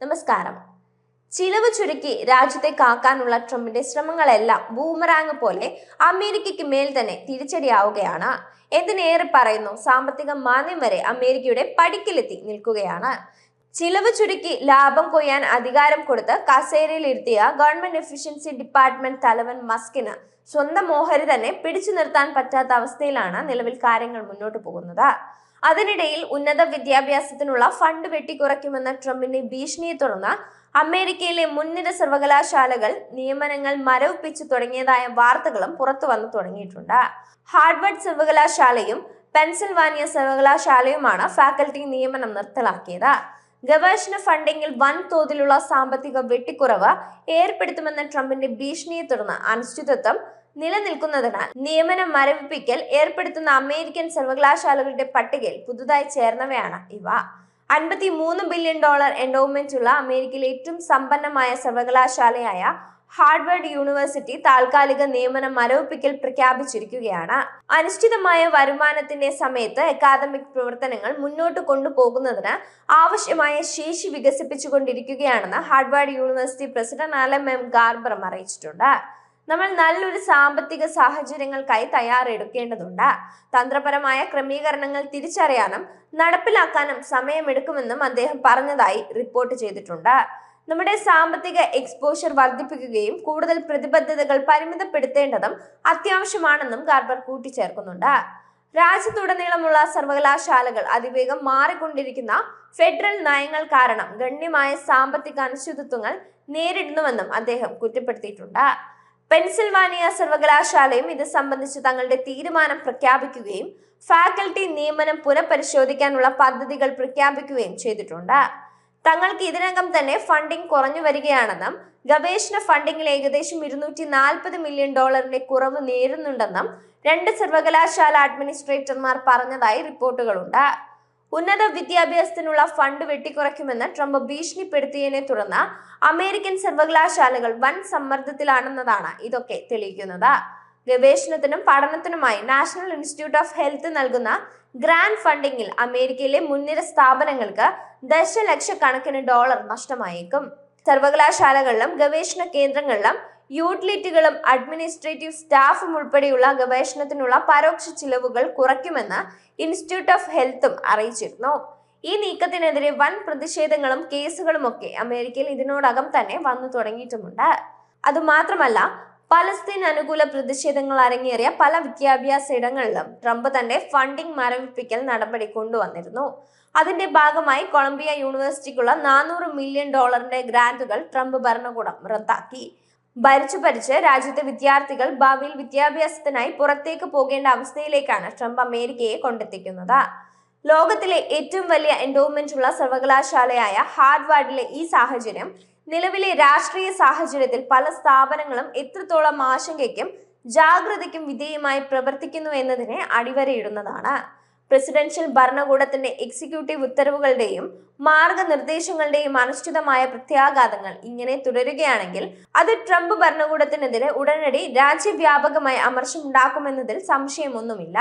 നമസ്കാരം. ചിലവ് ചുരുക്കി രാജ്യത്തെ കാക്കാനുള്ള ട്രംപിന്റെ ശ്രമങ്ങളെല്ലാം ബൂമറാങ് പോലെ അമേരിക്കയ്ക്ക് മേൽ തന്നെ തിരിച്ചടിയാവുകയാണ്. എന്തിനേറെ പറയുന്നു? സാമ്പത്തിക മാന്യം വരെ അമേരിക്കയുടെ പടിക്കിലെത്തി നിൽക്കുകയാണ്. ചിലവ് ചുരുക്കി ലാഭം കൊയ്യാൻ അധികാരം കൊടുത്ത് കസേരയിലിരുത്തിയ ഗവൺമെന്റ് എഫിഷ്യൻസി ഡിപ്പാർട്ട്മെന്റ് തലവൻ മസ്കിന് സ്വന്തം ഓഹരി തന്നെ പിടിച്ചു നിർത്താൻ പറ്റാത്ത അവസ്ഥയിലാണ് നിലവിൽ കാര്യങ്ങൾ മുന്നോട്ട് പോകുന്നത്. അതിനിടയിൽ ഉന്നത വിദ്യാഭ്യാസത്തിനുള്ള ഫണ്ട് വെട്ടിക്കുറയ്ക്കുമെന്ന ട്രംപിന്റെ ഭീഷണിയെ തുടർന്ന് അമേരിക്കയിലെ മുൻനിര സർവകലാശാലകൾ നിയമനങ്ങൾ മരവിപ്പിച്ചു തുടങ്ങിയതായ വാർത്തകളും പുറത്തു വന്നു തുടങ്ങിയിട്ടുണ്ട്. ഹാർഡ്വർഡ് സർവകലാശാലയും പെൻസിൽവാനിയ സർവകലാശാലയുമാണ് ഫാക്കൽറ്റി നിയമനം നിർത്തലാക്കിയത്. ഗവേഷണ ഫണ്ടിങ്ങിൽ വൻ തോതിലുള്ള സാമ്പത്തിക വെട്ടിക്കുറവ് ഏർപ്പെടുത്തുമെന്ന ട്രംപിന്റെ ഭീഷണിയെ തുടർന്ന് അനിശ്ചിതത്വം നിലനിൽക്കുന്നതിനാൽ നിയമനം മരവിപ്പിക്കൽ ഏർപ്പെടുത്തുന്ന അമേരിക്കൻ സർവകലാശാലകളുടെ പട്ടികയിൽ പുതുതായി ചേർന്നവയാണ് ഇവ. അൻപത്തി മൂന്ന് ബില്യൺ ഡോളർ എൻഡോമെന്റ് ഉള്ള അമേരിക്കയിലെ ഏറ്റവും സമ്പന്നമായ സർവകലാശാലയായ ഹാർഡ്വേർഡ് യൂണിവേഴ്സിറ്റി താൽക്കാലിക നിയമനം മരവിപ്പിക്കൽ പ്രഖ്യാപിച്ചിരിക്കുകയാണ്. അനിശ്ചിതമായ വരുമാനത്തിന്റെ സമയത്ത് അക്കാദമിക് പ്രവർത്തനങ്ങൾ മുന്നോട്ട് കൊണ്ടുപോകുന്നതിന് ആവശ്യമായ ശേഷി വികസിപ്പിച്ചുകൊണ്ടിരിക്കുകയാണെന്ന് Harvard university president Alan M ഗാർബറും അറിയിച്ചിട്ടുണ്ട്. നമ്മൾ നല്ലൊരു സാമ്പത്തിക സാഹചര്യങ്ങൾക്കായി തയ്യാറെടുക്കേണ്ടതുണ്ട്. തന്ത്രപരമായ ക്രമീകരണങ്ങൾ തിരിച്ചറിയാനും നടപ്പിലാക്കാനും സമയമെടുക്കുമെന്നും അദ്ദേഹം പറഞ്ഞതായി റിപ്പോർട്ട് ചെയ്തിട്ടുണ്ട്. നമ്മുടെ സാമ്പത്തിക എക്സ്പോഷർ വർദ്ധിപ്പിക്കുകയും കൂടുതൽ പ്രതിബദ്ധതകൾ പരിമിതപ്പെടുത്തേണ്ടതും അത്യാവശ്യമാണെന്നും ഗാർബർ കൂട്ടിച്ചേർക്കുന്നുണ്ട്. രാജ്യത്തുടനീളമുള്ള സർവകലാശാലകൾ അതിവേഗം മാറിക്കൊണ്ടിരിക്കുന്ന ഫെഡറൽ നയങ്ങൾ കാരണം ഗണ്യമായ സാമ്പത്തിക അനിശ്ചിതത്വങ്ങൾ നേരിടുന്നുവെന്നും അദ്ദേഹം കുറ്റപ്പെടുത്തിയിട്ടുണ്ട്. പെൻസിൽവാനിയ സർവകലാശാലയും ഇത് സംബന്ധിച്ച് തങ്ങളുടെ തീരുമാനം പ്രഖ്യാപിക്കുകയും ഫാക്കൽറ്റി നിയമനം പുനഃപരിശോധിക്കാനുള്ള പദ്ധതികൾ പ്രഖ്യാപിക്കുകയും ചെയ്തിട്ടുണ്ട്. തങ്ങൾക്ക് ഇതിനകം തന്നെ ഫണ്ടിംഗ് കുറഞ്ഞു വരികയാണെന്നും ഗവേഷണ ഫണ്ടിംഗിൽ ഏകദേശം ഇരുന്നൂറ്റി നാൽപ്പത് മില്യൺ ഡോളറിന്റെ കുറവ് നേരിടുന്നുണ്ടെന്നും രണ്ട് സർവകലാശാല അഡ്മിനിസ്ട്രേറ്റർമാർ പറഞ്ഞതായി റിപ്പോർട്ടുകളുണ്ട്. ഉന്നത വിദ്യാഭ്യാസത്തിനുള്ള ഫണ്ട് വെട്ടിക്കുറയ്ക്കുമെന്ന് ട്രംപ് ഭീഷണിപ്പെടുത്തിയതിനെ തുടർന്ന് അമേരിക്കൻ സർവകലാശാലകൾ വൻ സമ്മർദ്ദത്തിലാണെന്നതാണ് ഇതൊക്കെ തെളിയിക്കുന്നത്. ഗവേഷണത്തിനും പഠനത്തിനുമായി നാഷണൽ ഇൻസ്റ്റിറ്റ്യൂട്ട് ഓഫ് ഹെൽത്ത് നൽകുന്ന ഗ്രാൻഡ് ഫണ്ടിങ്ങിൽ അമേരിക്കയിലെ മുൻനിര സ്ഥാപനങ്ങൾക്ക് ദശലക്ഷക്കണക്കിന് ഡോളർ നഷ്ടമായേക്കും. സർവകലാശാലകളിലും ഗവേഷണ കേന്ദ്രങ്ങളിലും യൂട്ടിലിറ്റികളും അഡ്മിനിസ്ട്രേറ്റീവ് സ്റ്റാഫും ഉൾപ്പെടെയുള്ള ഗവേഷണത്തിനുള്ള പരോക്ഷ ചിലവുകൾ കുറയ്ക്കുമെന്ന് ഇൻസ്റ്റിറ്റ്യൂട്ട് ഓഫ് ഹെൽത്തും അറിയിച്ചിരുന്നു. ഈ നീക്കത്തിനെതിരെ വൻ പ്രതിഷേധങ്ങളും കേസുകളുമൊക്കെ അമേരിക്കയിൽ ഇതിനോടകം തന്നെ വന്നു തുടങ്ങിയിട്ടുമുണ്ട്. അതുമാത്രമല്ല പലസ്തീൻ അനുകൂല പ്രതിഷേധങ്ങൾ അരങ്ങേറിയ പല വിദ്യാഭ്യാസ ഇടങ്ങളിലും ട്രംപ് തന്റെ ഫണ്ടിംഗ് മരവിപ്പിക്കൽ നടപടി കൊണ്ടുവന്നിരുന്നു. അതിന്റെ ഭാഗമായി കൊളംബിയ യൂണിവേഴ്സിറ്റിക്കുള്ള നാനൂറ് മില്യൺ ഡോളറിന്റെ ഗ്രാന്റുകൾ ട്രംപ് ഭരണകൂടം റദ്ദാക്കി. ഭരിച്ചു ഭരിച്ച് രാജ്യത്തെ വിദ്യാർത്ഥികൾ ഭാവിയിൽ വിദ്യാഭ്യാസത്തിനായി പുറത്തേക്ക് പോകേണ്ട അവസ്ഥയിലേക്കാണ് ട്രംപ് അമേരിക്കയെ കൊണ്ടെത്തിക്കുന്നത്. ലോകത്തിലെ ഏറ്റവും വലിയ എൻഡോവ്മെന്റ് ഉള്ള സർവകലാശാലയായ ഹാർഡ്വാർഡിലെ ഈ സാഹചര്യം നിലവിലെ രാഷ്ട്രീയ സാഹചര്യത്തിൽ പല സ്ഥാപനങ്ങളും എത്രത്തോളം ആശങ്കയ്ക്കും ജാഗ്രതയ്ക്കും വിധേയമായി പ്രവർത്തിക്കുന്നു എന്നതിനെ അടിവരയിടുന്നതാണ്. പ്രസിഡൻഷ്യൽ ഭരണകൂടത്തിന്റെ എക്സിക്യൂട്ടീവ് ഉത്തരവുകളുടെയും മാർഗനിർദ്ദേശങ്ങളുടെയും അനിശ്ചിതമായ പ്രത്യാഘാതങ്ങൾ ഇങ്ങനെ തുടരുകയാണെങ്കിൽ അത് ട്രംപ് ഭരണകൂടത്തിനെതിരെ ഉടനടി രാജ്യവ്യാപകമായി അമർശമുണ്ടാക്കുമെന്നതിൽ സംശയമൊന്നുമില്ല.